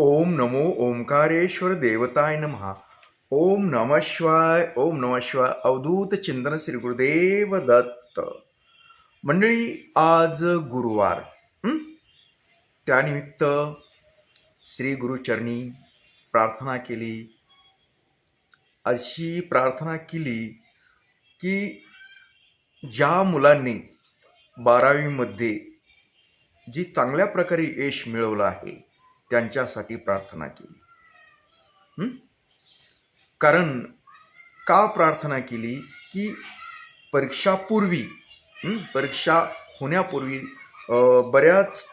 ओम नमो ओंकारेश्वर देवताय नमः। ओम नम शिवाय ओम नम शिवाय अवधूत चिंतन श्री गुरुदेव दत्त। मंडळी आज गुरुवार त्यानिमित्त श्री गुरुचरणी प्रार्थना केली. अशी प्रार्थना केली की ज्या मुलांनी बारावीमध्ये जी चांगल्या प्रकारे यश मिळवलं आहे त्यांच्यासाठी प्रार्थना केली. कारण का प्रार्थना केली? की परीक्षापूर्वी परीक्षा होण्यापूर्वी बऱ्याच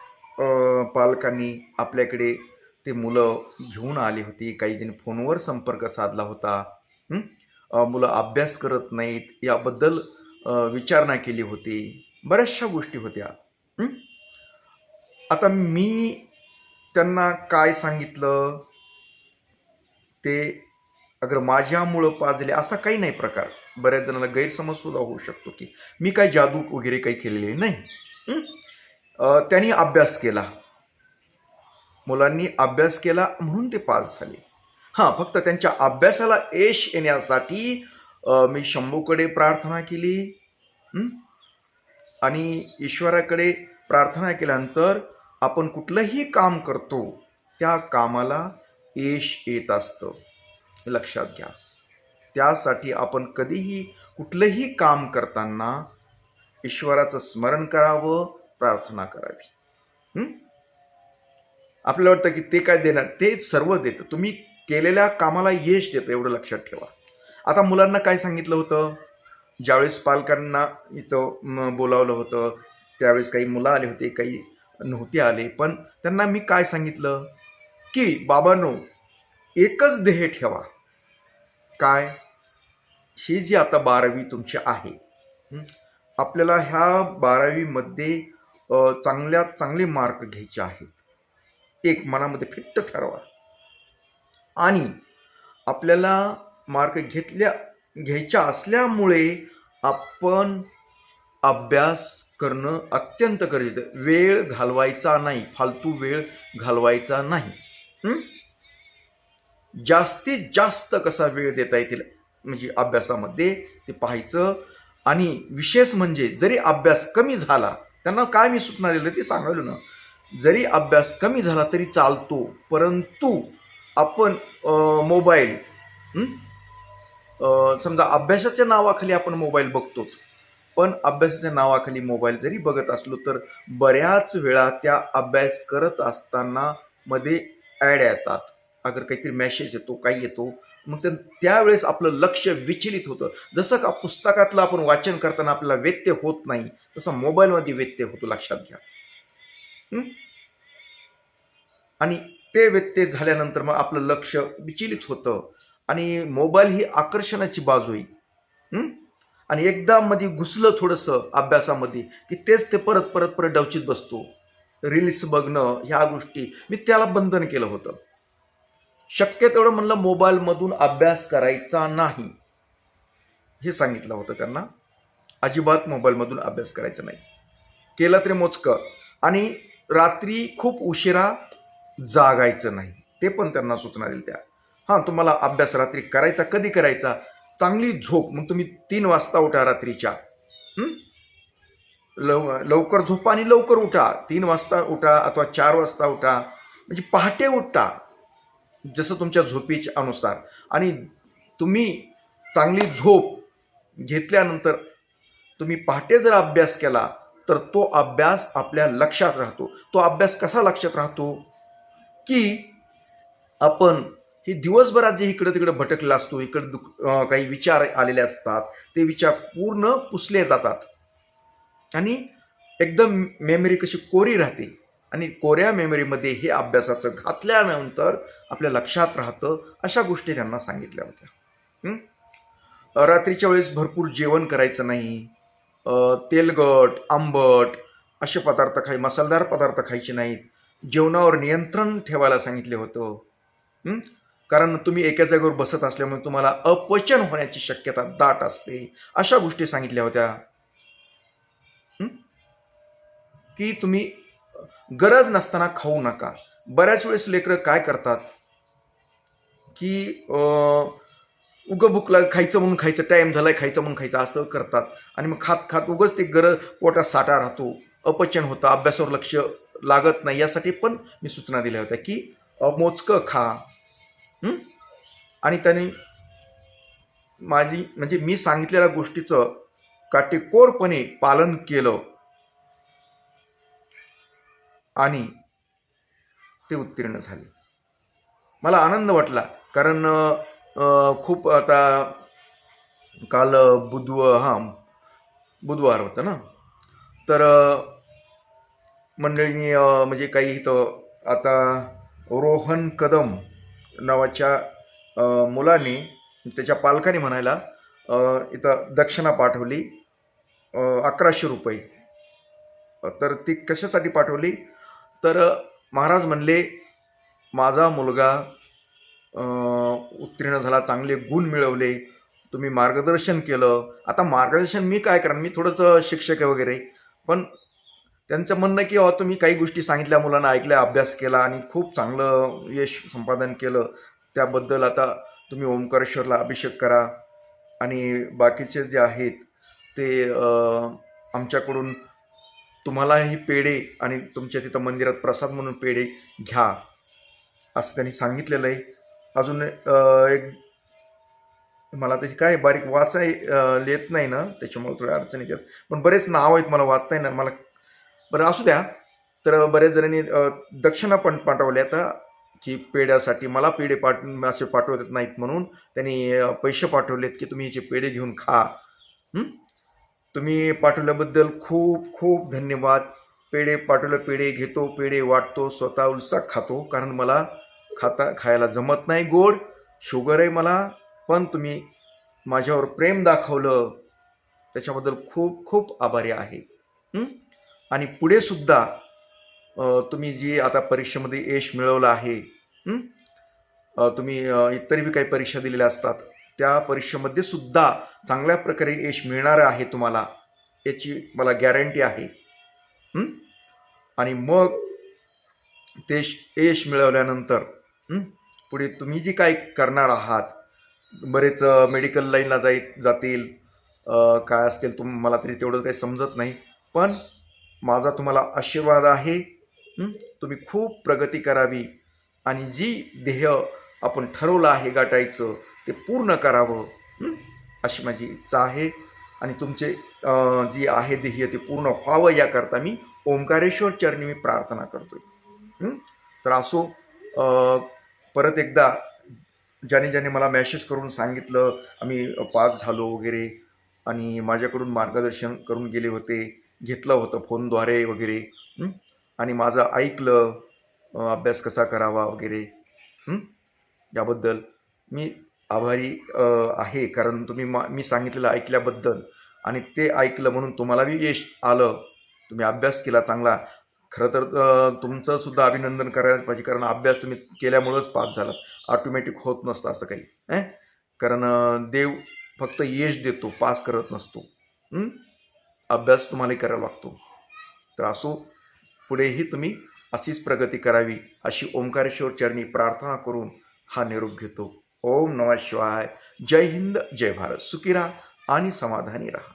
पालकांनी आपल्याकडे ते मुलं घेऊन आली होती. काही जण फोनवर संपर्क साधला होता. मुलं अभ्यास करत नाहीत. याबद्दल विचारणा केली होती. बऱ्याचशा गोष्टी होत्या. आता मी त्यांना काय सांगितलं? ते अगर माझ्यामुळं पाजले असा काही नाही प्रकार. बऱ्याच जणांना गैरसमज सुद्धा होऊ शकतो की मी काय जादू वगैरे काही केलेली नाही. त्यांनी अभ्यास केला. मुलांनी अभ्यास केला म्हणून ते पास झाले. हां फक्त त्यांच्या अभ्यासाला यश येण्यासाठी मी शंभूकडे प्रार्थना केली. आणि ईश्वराकडे प्रार्थना केल्यानंतर आपण कुठलंही काम करतो त्या कामाला यश येत असतं. लक्षात घ्या. त्यासाठी आपण कधीही कुठलंही काम करताना ईश्वराचं स्मरण करावं प्रार्थना करावी. आपल्याला वाटतं की ते काय देणार? ते सर्व देतं. तुम्ही केलेल्या कामाला यश देतं एवढं लक्षात ठेवा. आता मुलांना काय सांगितलं होतं? ज्यावेळेस पालकांना इथं बोलावलं होतं त्यावेळेस काही मुलं आले होते काही नव्हते आले. पण त्यांना मी काय सांगितलं? की बाबांनो एकच ध्येय ठेवा. काय? ही जी आता बारावी तुमची आहे आपल्याला ह्या बारावीमध्ये चांगल्यात चांगले मार्क घ्यायचे आहेत. एक मनामध्ये फिट्ट ठरवा. आणि आपल्याला मार्क घेतल्या घ्यायच्या असल्यामुळे आपण अभ्यास करणं अत्यंत गरजेचं वेळ घालवायचा नाही फालतू वेळ घालवायचा नाही. जास्तीत जास्त कसा वेळ देता येतील? म्हणजे अभ्यासामध्ये ते पाहायचं. आणि विशेष म्हणजे जरी अभ्यास कमी झाला त्यांना काय मी सूचना दिलं ते सांगायलो ना जरी अभ्यास कमी झाला तरी चालतो परंतु आपण मोबाईल समजा अभ्यासाच्या नावाखाली आपण मोबाईल बघतो पण अभ्यासाच्या नावाखाली मोबाईल जरी बघत असलो तर बऱ्याच वेळा त्या अभ्यास करत असताना मध्ये ॲड येतात. अगर काहीतरी मेसेज येतो काही येतो मग तर त्यावेळेस आपलं लक्ष विचलित होतं. जसं का पुस्तकातलं आपण वाचन करताना आपल्याला व्यत्यय होत नाही तसं मोबाईलमध्ये व्यत्यय होतो लक्षात घ्या. आणि ते व्यत्यय झाल्यानंतर मग आपलं लक्ष विचलित होतं. आणि मोबाईल ही आकर्षणाची बाजू आहे. आणि एकदा मध्ये घुसलं थोडंसं अभ्यासामध्ये की तेच ते परत परत परत डवचित बसतो. रील्स बघणं ह्या गोष्टी. मी त्याला बंधन केलं होतं. शक्य तेवढं म्हणलं मोबाईलमधून अभ्यास करायचा नाही. हे सांगितलं होतं त्यांना. अजिबात मोबाईलमधून अभ्यास करायचा नाही. केलं तरी मोजकं. आणि रात्री खूप उशिरा जागायचं नाही. ते पण त्यांना सूचना दिल्या. त्या हां तुम्हाला अभ्यास रात्री करायचा कधी करायचा? चांगली झोप मग तुम्ही तीन वाजता उठा रात्रीच्या. लव लवकर झोपा आणि लवकर उठा. तीन वाजता उठा अथवा चार वाजता उठा. म्हणजे पहाटे उठा जसं तुमच्या झोपीच्या अनुसार. आणि तुम्ही चांगली झोप घेतल्यानंतर तुम्ही पहाटे जर अभ्यास केला तर तो अभ्यास आपल्या लक्षात राहतो. तो अभ्यास कसा लक्षात राहतो? की आपण हे दिवसभरात जे इकडं तिकडं भटकला असतो इकडं दुख काही विचार आलेले असतात ते विचार पूर्ण पुसले जातात. आणि एकदम मेमरी कशी कोरी राहते आणि कोऱ्या मेमरीमध्ये हे अभ्यासाचं घातल्यानंतर आपल्या लक्षात राहतं अशा गोष्टी त्यांना सांगितल्या होत्या. रात्रीच्या वेळेस भरपूर जेवण करायचं नाही तेलगट तेलकट आंबट असे पदार्थ खाय मसालदार पदार्थ खायचे नाहीत. जेवणावर नियंत्रण ठेवायला सांगितले होतं. कारण तुम्ही एका जागेवर बसत असल्यामुळे तुम्हाला अपचन होण्याची शक्यता दाट असते. अशा गोष्टी सांगितल्या होत्या. की तुम्ही गरज नसताना खाऊ नका. बऱ्याच वेळेस लेकरं काय करतात? की उगं भूक लाग खायचं म्हणून खायचं टाईम झालाय खायचं म्हणून खायचं असं करतात. आणि मग खात खात उगच ते गरज पोटात साठा राहतो. अपचन होतं अभ्यासावर लक्ष लागत नाही यासाठी पण मी सूचना दिल्या होत्या की मोजकं खा. आणि त्यांनी माझी म्हणजे मी सांगितलेल्या गोष्टीचं काटेकोरपणे पालन केलं. आणि ते उत्तीर्ण झाले. मला आनंद वाटला कारण खूप आता काल बुधव हां बुधवार होतं ना? तर मंडळींनी म्हणजे काही इथं आता रोहन कदम नावाच्या मुलांनी मुलाने त्याच्या पालकाने म्हणायला इथं दक्षिणा पाठवली अकराशे रुपये. तर ती कशासाठी पाठवली? तर महाराज म्हणले माझा मुलगा उत्तीर्ण झाला चांगले गुण मिळवले तुम्ही मार्गदर्शन केलं. आता मार्गदर्शन मी काय करणार? मी थोडंसं शिक्षक आहे वगैरे. पण त्यांचं म्हणणं की अहो तुम्ही काही गोष्टी सांगितल्या मुलांना ऐकल्या अभ्यास केला आणि खूप चांगलं यश संपादन केलं. त्याबद्दल आता तुम्ही ओंकारेश्वरला अभिषेक करा. आणि बाकीचे जे आहेत ते आमच्याकडून तुम्हालाही पेढे आणि तुमच्या तिथं मंदिरात प्रसाद म्हणून पेढे घ्या असं त्यांनी सांगितलेलं आहे. अजून एक मला त्याची काय बारीक वाचाय अं, येत नाही ना त्याच्यामुळे थोड्या अडचणी येतात पण बरेच नाव आहेत मला वाचता येणार मला बरं असू द्या. तर बऱ्याच जणांनी दक्षिणा पण पाठवल्या आता की पेढ्यासाठी मला पेढे पाठ असे पाठवत नाहीत म्हणून त्यांनी पैसे पाठवलेत की तुम्ही याचे पेढे घेऊन खा. तुम्ही पाठवल्याबद्दल खूप खूप धन्यवाद. पेढे पाठवलं पेढे घेतो पेढे वाटतो स्वतः उलसा खातो कारण मला खाता खायला जमत नाही गोड. शुगर आहे मला पण तुम्ही माझ्यावर प्रेम दाखवलं. त्याच्याबद्दल खूप खूप आभारी आहे. आणि पुढे सुद्धा तुम्ही जी आता परीक्षेमध्ये यश मिळवलं आहे तुम्ही इतर बी काही परीक्षा दिलेल्या असतात त्या परीक्षेमध्ये सुद्धा चांगल्या प्रकारे यश मिळणार आहे तुम्हाला याची मला गॅरंटी आहे आणि मग ते यश मिळवल्यानंतर पुढे तुम्ही जी काही करणार आहात बरेच मेडिकल लाईनला जाई जातील काय असतील तुम मला तरी तेवढं काही समजत नाही पण माझा तुम्हाला आशीर्वाद आहे. तुम्ही खूप प्रगती करावी. आणि जी ध्येय आपण ठरवलं आहे गाठायचं ते पूर्ण करावं. अशी माझी इच्छा आहे. आणि तुमचे जी आहे ध्येय ते पूर्ण व्हावं याकरता मी ओंकारेश्वर चरणी मी प्रार्थना करतोय. तर असो परत एकदा ज्याने ज्याने मला मॅसेज करून सांगितलं आम्ही पास झालो वगैरे आणि माझ्याकडून मार्गदर्शन करून गेले होते. घेतलं होतं फोनद्वारे वगैरे आणि माझं ऐकलं अभ्यास कसा करावा वगैरे याबद्दल मी आभारी आहे. कारण तुम्ही मा मी सांगितलेलं ऐकल्याबद्दल आणि ते ऐकलं म्हणून तुम्हाला बी यश आलं. तुम्ही अभ्यास केला चांगला. खरं तर तुमचं सुद्धा अभिनंदन करायला पाहिजे. कारण अभ्यास तुम्ही केल्यामुळंच पास झाला. ऑटोमॅटिक होत नसतं असं काही कारण देव फक्त यश देतो पास करत नसतो अभ्यास तुम्हालाही करावा लागतो. तर असो पुढेही तुम्ही अशीच प्रगती करावी अशी ओंकारेश्वर चरणी प्रार्थना करून हा निरोप घेतो. ओम नमः शिवाय. जय हिंद जय भारत. सुखी राहा आणि समाधानी राहा.